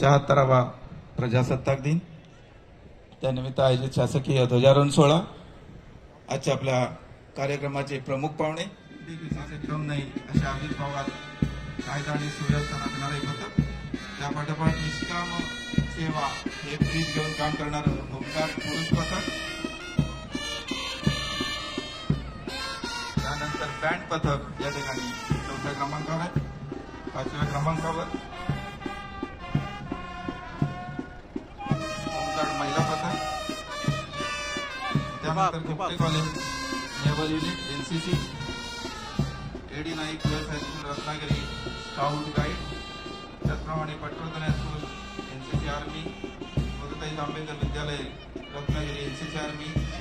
शहात्तरावा प्रजासत्ताक दिन. त्यानिमित्त आयोजित शासकीय ध्वजारोहण सोहळा. आजच्या आपल्या कार्यक्रमाचे प्रमुख पाहुणे. दिग्विजयचे नाही अशा आविर्भावात कायदा आणि सुव्यवस्था राखणारे पथक त्या पाठोपाठ निष्काम सेवा हे ब्रीज घेऊन काम करणारं होमगार्ड पुरुष पथक. त्यानंतर बँड पथक या ठिकाणी चौथ्या क्रमांकावर आहे. पाचव्या क्रमांकावर त्यानंतर Gupte college naval unit NCC AD Naik girls high school Ratnagiri scout guide त्याचप्रमाणे Patwardhan high school NCC army Madhutai Ambedkar Vidyalaya Ratnagiri NCC army Shirke high school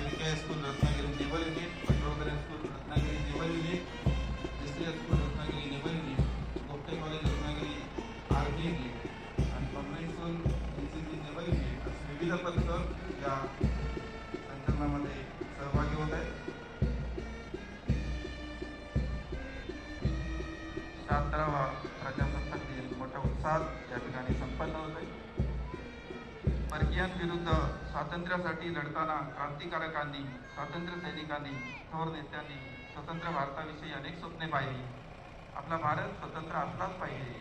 स्वातंत्र्यासाठी लढताना क्रांतिकारकांनी स्वातंत्र्य सैनिकांनी थोर नेत्यांनी स्वतंत्र भारताविषयी अनेक स्वप्ने पाहिली. आपला भारत स्वतंत्र असलाच पाहिजे.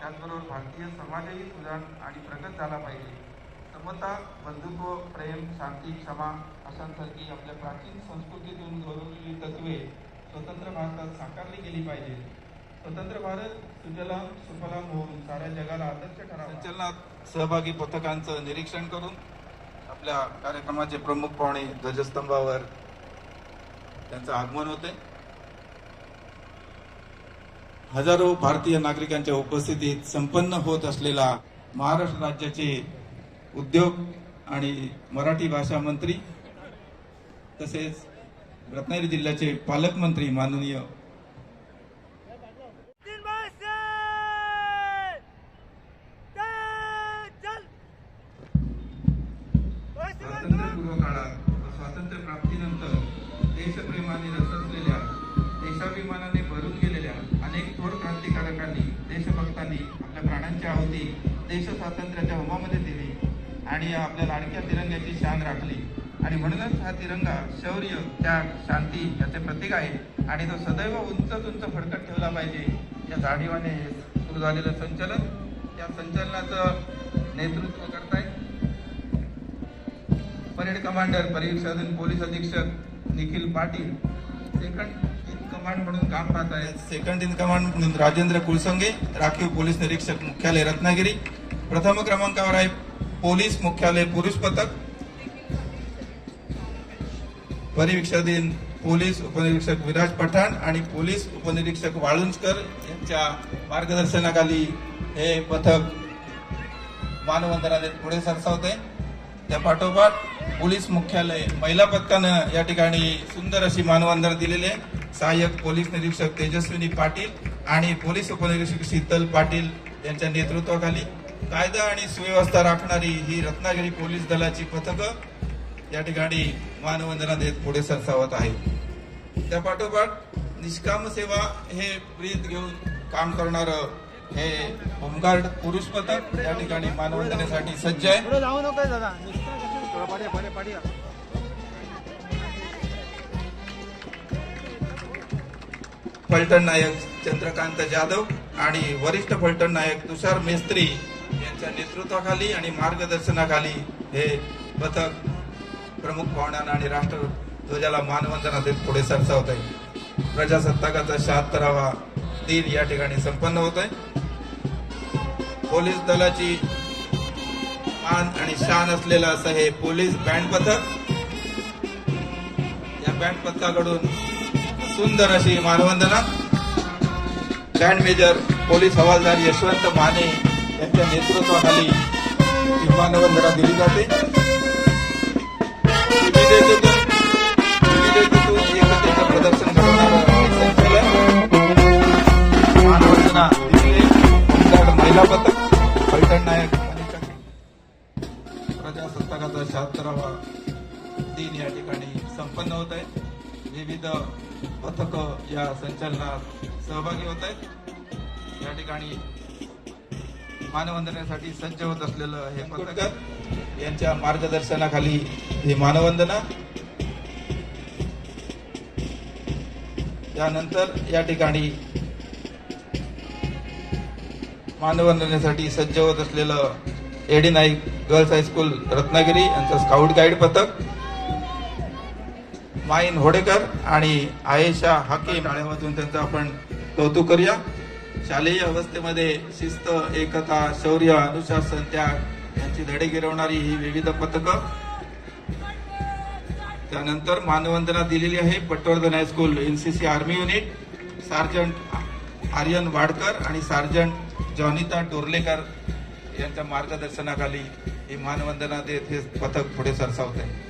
त्याचबरोबर भारतीय समाजही सुधार आणि प्रगत झाला पाहिजे. समता बंधुत्व प्रेम शांती क्षमा अशांसारखी आपल्या प्राचीन संस्कृतीतून गौरवलेली तत्वे स्वतंत्र भारतात साकारली गेली पाहिजे स्वतंत्र भारत सुजलाम सुफलाम होऊन साऱ्या जगाला आदर्श ठरा संचलनात सहभागी पथकांचं निरीक्षण करून आपल्या कार्यक्रमाचे प्रमुख पाहुणे ध्वजस्तंभावर त्यांचं आगमन होते. हजारो भारतीय नागरिकांच्या उपस्थितीत संपन्न होत असलेला महाराष्ट्र राज्याचे उद्योग आणि मराठी भाषा मंत्री तसेच रत्नागिरी जिल्ह्याचे पालकमंत्री माननीय देशप्रेमाने रससलेल्या देशाभिमानाने भरून गेलेल्या अनेक थोर क्रांतिकारकांनी देशभक्तांनी आपल्या प्राणांची आहुती देश स्वातंत्र्याच्या होमामध्ये दिली आणि आपल्या लाडक्या तिरंग्याची शान राखली. आणि म्हणूनच हा तिरंगा शौर्य त्याग शांती याचे प्रतीक आहे. आणि तो सदैव उंच उंच फडकत ठेवला पाहिजे. या जाणीवाने सुरू झालेलं संचलन या संचलनाचं नेतृत्व करतायत. परेड कमांडर परीक्षाधीन पोलीस अधीक्षक Nikhil Patil second in command म्हणून काम पाहत आहेत. सेकंड इन कमांड म्हणून राजेंद्र कुलसंगे राखीव पोलीस निरीक्षक मुख्यालय रत्नागिरी. प्रथम क्रमांकावर आहे पोलीस मुख्यालय पुरुष पथक. परिवीक्षाधीन पोलीस उपनिरीक्षक विराज पठाण आणि पोलीस उपनिरीक्षक वाळुंजकर यांच्या मार्गदर्शनाखाली हे पथक मानवंदनाने पुढे सरसावते. त्या पाठोपाठ पोलीस मुख्यालय महिला पथकानं या ठिकाणी सुंदर अशी मानवंदना दिलेली आहे. सहाय्यक पोलीस निरीक्षक तेजस्विनी पाटील आणि पोलीस उपनिरीक्षक शीतल पाटील यांच्या नेतृत्वाखाली कायदा आणि सुव्यवस्था राखणारी ही रत्नागिरी पोलीस दलाची पथकं या ठिकाणी मानवंदना देत पुढे सरसावत आहे त्या पाठोपाठ निष्काम सेवा हे प्रीत घेऊन काम करणार हे होमगार्ड पुरुष पथक या ठिकाणी मानवंदनेसाठी सज्ज आहे. थोडा पाठी पाठी पाठी फलटण नायक चंद्रकांत जाधव आणि वरिष्ठ फलटण नायक तुषार मेस्त्री यांच्या नेतृत्वाखाली आणि मार्गदर्शनाखाली हे पथक प्रमुख पाहुण्यांना आणि राष्ट्रध्वजाला मानवंदना देत पुढे सरसावत आहे. प्रजासत्ताकाचा शहात्तरावा दिन या ठिकाणी संपन्न होत आहे. पोलीस दलाची मान आणि शान असलेलं असं हे पोलीस बँड पथक या बँड पथकाकडून सुंदर अशी मानवंदना. बँड मेजर पोलीस हवालदार यशवंत माने यांच्या नेतृत्वाखाली ही मानवंदना दिली जाते. एकतेचं प्रदर्शन घडवणारं मानवंदना महिला पथक फलटण नायक. मनीषा शहात्तरावा दिन या ठिकाणी संपन्न होत आहे विविध पथक या संचलनात सहभागी होत आहेत. या ठिकाणी मानवंदनेसाठी सज्ज होत असलेलं हे पथक यांच्या मार्गदर्शनाखाली ही मानवंदना. त्यानंतर या ठिकाणी मानवंदनेसाठी सज्ज होत असलेलं AD Naik girls high school Ratnagiri यांचं स्काउट गाईड पथक. माईन होडेकर आणि आयेशा हाकीम टाळ्यामधून त्यांचं आपण कौतुक करूया. शालेय अवस्थेमध्ये शिस्त एकता शौर्य अनुशासन त्याग यांची धडे गिरवणारी ही विविध पथकं. त्यानंतर मानवंदना दिलेली आहे Patwardhan high school NCC army unit. Sergeant Aryan Wadkar आणि सार्जंट जॉनिता डोर्लेकर यांच्या मार्गदर्शनाखाली ही मानवंदना देत हे पथक पुढे सरसावत आहे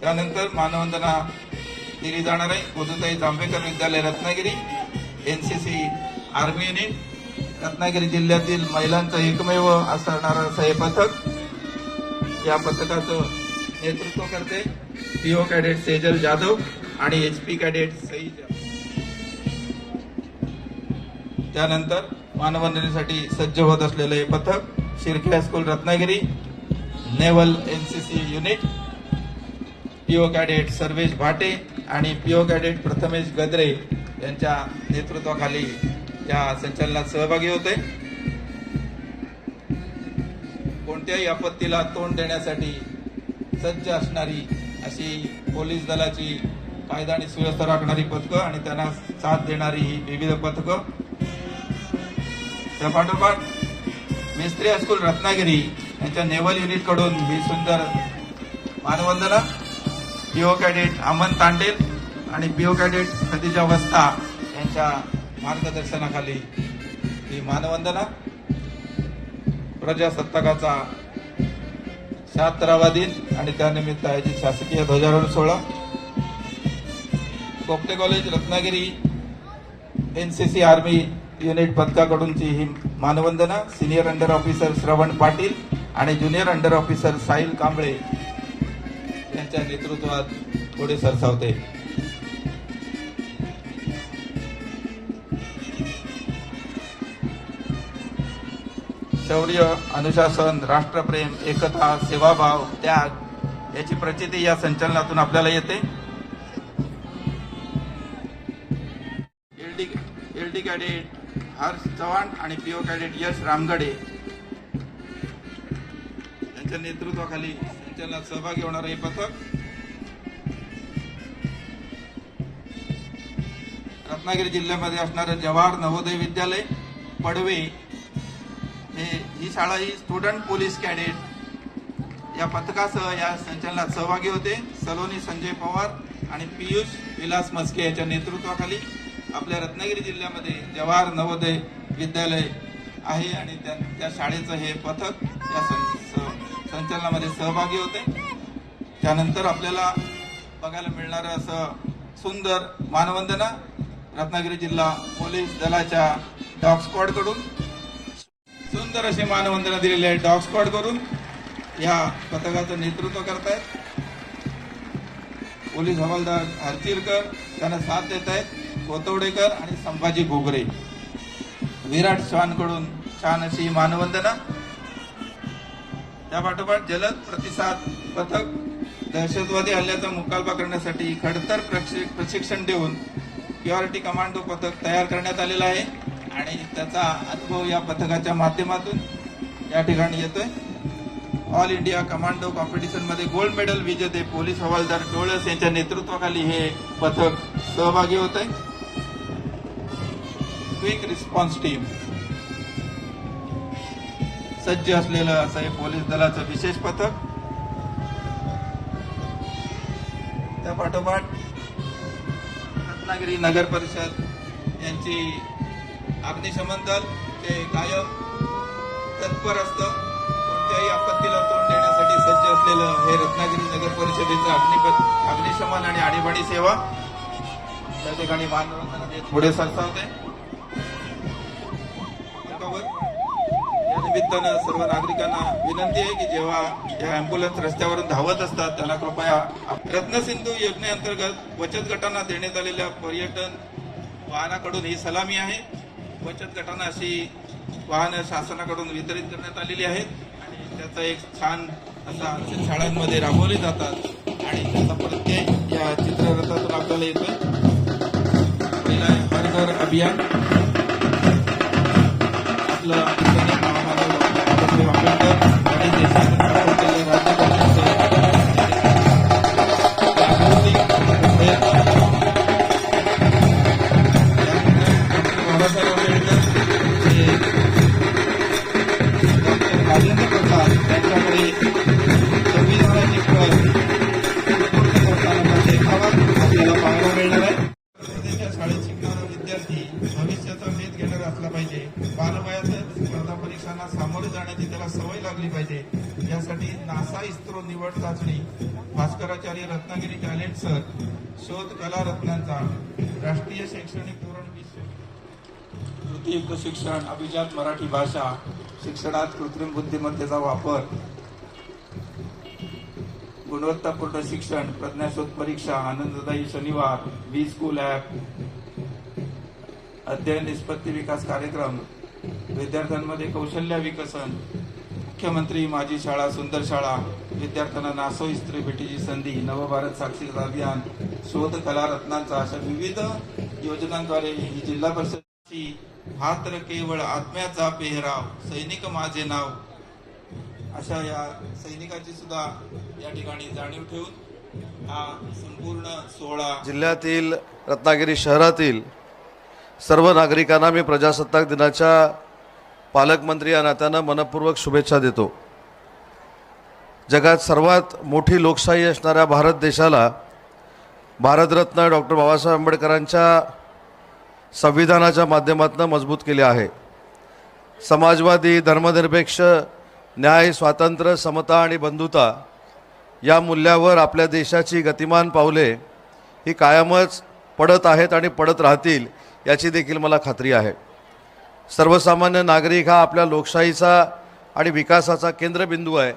त्यानंतर मानवंदना दिली जाणार आहे Godutai Jambhekar Vidyalaya Ratnagiri NCC army unit Ratnagiri जिल्ह्यातील महिलांचं एकमेव असणारं असं हे पथक या पथकाचं नेतृत्व करते पीओ कॅडेट सेजल जाधव आणि H P cadet Sai Jadhav त्यानंतर मानवंदनेसाठी सज्ज होत असलेलं हे पथक Shirke high school Ratnagiri naval C unit PO cadet Sarvesh Bhate आणि पीओ कॅडेट प्रथमेश गद्रे यांच्या नेतृत्वाखाली या संचलनात सहभागी होते. कोणत्याही आपत्तीला तोंड देण्यासाठी सज्ज असणारी अशी पोलीस दलाची कायदा आणि सुव्यवस्था राखणारी पथकं आणि त्यांना साथ देणारी ही विविध पथकं त्या पाठोपाठ मिस्त्री हायस्कूल रत्नागिरी यांच्या नेव्हल युनिटकडून मी सुंदर मानवंदना पीओ कॅडेट अमन तांडेल आणि पीओ कॅडेट खदिजा वस्ता यांच्या मार्गदर्शनाखाली ही मानवंदना प्रजासत्ताकाचा शहात्तरावा दिन आणि त्यानिमित्त आयोजित शासकीय ध्वजारोहण सोहळा. Kopate college Ratnagiri N C C army unit पथकाकडूनची ही मानवंदना. Senior under officer Shravan Patil आणि junior under officer Sahil Kamble यांच्या नेतृत्वात पुढे सरसावते. शौर्य अनुशासन राष्ट्रप्रेम एकता सेवाभाव त्याग याची प्रचिती या संचलनातून आपल्याला येते. LD LD cadet Harsh Chavan आणि पीओ कॅडेट यश रामगडे यांच्या नेतृत्वाखाली संचलनात सहभागी होणार हे पथक. रत्नागिरी जिल्ह्यामध्ये असणारं जवाहर नवोदय विद्यालय पडवे हे ही शाळा ही स्टुडंट पोलीस कॅडेट या पथकासह या संचलनात सहभागी होते. सलोनी संजय पवार आणि पियुष विलास मस्के यांच्या नेतृत्वाखाली आपल्या रत्नागिरी जिल्ह्यामध्ये जवाहर नवोदय विद्यालय आहे आणि त्या त्या शाळेचं हे पथक या सं- संचलनामध्ये सहभागी होते. त्यानंतर आपल्याला बघायला मिळणारं असं सुंदर मानवंदना रत्नागिरी जिल्हा पोलीस दलाच्या डॉग स्क्वॉडकडून सुंदर अशी मानवंदना दिलेली आहे डॉग स्क्वॉड करून या पथकाचं नेतृत्व करतायत. पोलीस हवालदार हरचिरकर त्यांना साथ देत आहेत कोतवडेकर आणि संभाजी घोगरे. विराटकडून छान अशी मानवंदना. त्या पाठोपाठ जलद प्रतिसाद पथक दहशतवादी हल्ल्याचा मुकाबला करण्यासाठी खडतर प्रशिक्षण देऊन क्युआरिटी कमांडो पथक तयार करण्यात आलेला आहे आणि त्याचा अनुभव या पथकाच्या माध्यमातून या ठिकाणी येतोय. ऑल इंडिया कमांडो कॉम्पिटिशनमध्ये गोल्ड मेडल विजेते पोलीस हवालदार डोळस यांच्या नेतृत्वाखाली हे पथक सहभागी होत आहे क्विक रिस्पॉन्स टीम सज्ज असलेलं असं हे पोलीस दलाचं विशेष पथक. त्या पाठोपाठ रत्नागिरी नगर परिषद यांची अग्निशमन दल ते कायम तत्पर असतं कोणत्याही आपत्तीला तोंड देण्यासाठी सज्ज असलेलं हे रत्नागिरी नगर परिषदेचं अग्नि अग्निशमन आणि आणीबाणी सेवा. त्या ठिकाणी मानवंदना देत पुढे सरसावते. निमित्तानं सर्व नागरिकांना विनंती आहे की जेव्हा या अँब्युलन्स रस्त्यावरून धावत असतात त्यांना कृपया रत्नसिंधू योजनेअंतर्गत बचत गटांना देण्यात आलेल्या पर्यटन वाहनाकडून ही सलामी आहे. बचत गटांना अशी वाहनं शासनाकडून वितरित करण्यात आलेली आहेत आणि त्याचा एक छान असा शाळांमध्ये राबवले जातात आणि त्याचा प्रत्यय या चित्ररथातून आपल्याला येतोय. पहिला आहे हर घर अभियान. आपलं भास्कराचार्य रत्नागिरी टॅलेंट सर शोध कला रत्नांचा राष्ट्रीय शैक्षणिक धोरण कृतीयुक्त शिक्षण अभिजात मराठी भाषा शिक्षणात कृत्रिम बुद्धिमत्तेचा वापर गुणवत्तापूर्ण शिक्षण प्रज्ञाशोध परीक्षा आनंददायी शनिवार बी स्कूल ॲप अध्ययन निष्पत्ती विकास कार्यक्रम विद्यार्थ्यांमध्ये कौशल्य विकसन मुख्यमंत्री माझी शाळा सुंदर शाळा विद्यार्थ्यांना नासो इस्त्री भेटीची संधी नवभारत साक्षरता अभियान शोध कला रत्नांचा अशा विविध योजनांद्वारे ही जिल्हा परिषदची हात्र केवळ आत्म्याचा पेहराव सैनिक माझे नाव अशा या सैनिकाची सुद्धा या ठिकाणी जाणीव ठेवून हा संपूर्ण सोहळा जिल्ह्यातील रत्नागिरी शहरातील सर्व नागरिकांना मी प्रजासत्ताक दिनाच्या पालकमंत्री या नात्यानं मनपूर्वक शुभेच्छा देतो. जगात सर्वात मोठी लोकशाही असणाऱ्या भारत देशाला भारतरत्न डॉक्टर बाबासाहेब आंबेडकरांच्या संविधानाच्या माध्यमातून मजबूत केले आहे. समाजवादी धर्मनिरपेक्ष न्याय स्वातंत्र्य समता आणि बंधुता या मूल्यावर आपल्या देशाची गतिमान पावले ही कायमच पडत आहेत आणि पडत राहतील याची देखील मला खात्री आहे. सर्वसामान्य नागरिक हा आपल्या लोकशाहीचा आणि विकासाचा केंद्रबिंदू आहे.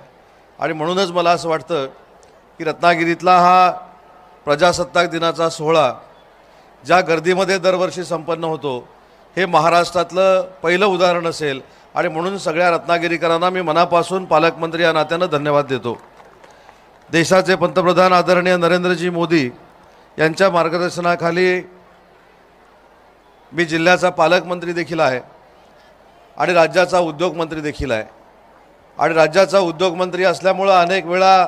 आणि म्हणूनच मला असं वाटतं की रत्नागिरीतला हा प्रजासत्ताक दिनाचा सोहळा ज्या गर्दीमध्ये दरवर्षी संपन्न होतो हे महाराष्ट्रातलं पहिलं उदाहरण असेल. आणि म्हणून सगळ्या रत्नागिरीकरांना मी मनापासून पालकमंत्री या नात्यानं धन्यवाद देतो. देशाचे पंतप्रधान आदरणीय नरेंद्रजी मोदी यांच्या मार्गदर्शनाखाली मी जिल्ह्याचा पालकमंत्री देखील आहे. आणि राज्याचा उद्योगमंत्री देखील आहे. आणि राज्याचा उद्योगमंत्री असल्यामुळं अनेक वेळा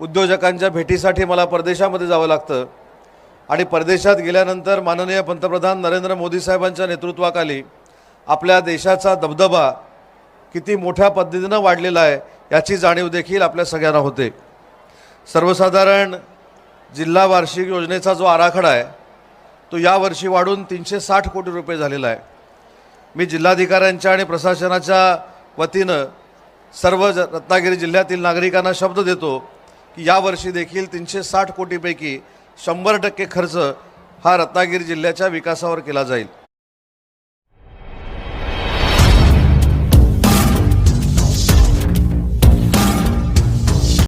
उद्योजकांच्या भेटीसाठी मला परदेशामध्ये जावं लागतं. आणि परदेशात गेल्यानंतर माननीय पंतप्रधान नरेंद्र मोदी साहेबांच्या नेतृत्वाखाली आपल्या देशाचा दबदबा किती मोठ्या पद्धतीनं वाढलेला आहे याची जाणीव देखील आपल्या सगळ्यांना होते. सर्वसाधारण जिल्हा वार्षिक योजनेचा जो आराखडा आहे तो यावर्षी वाढून तीनशे साठ कोटी रुपये झालेला आहे. मी जिल्हाधिकाऱ्यांच्या आणि प्रशासनाच्या वतीनं सर्व ज रत्नागिरी जिल्ह्यातील नागरिकांना शब्द देतो की यावर्षी देखील तीनशे साठ कोटीपैकी शंभर टक्के खर्च हा रत्नागिरी जिल्ह्याच्या विकासावर केला जाईल.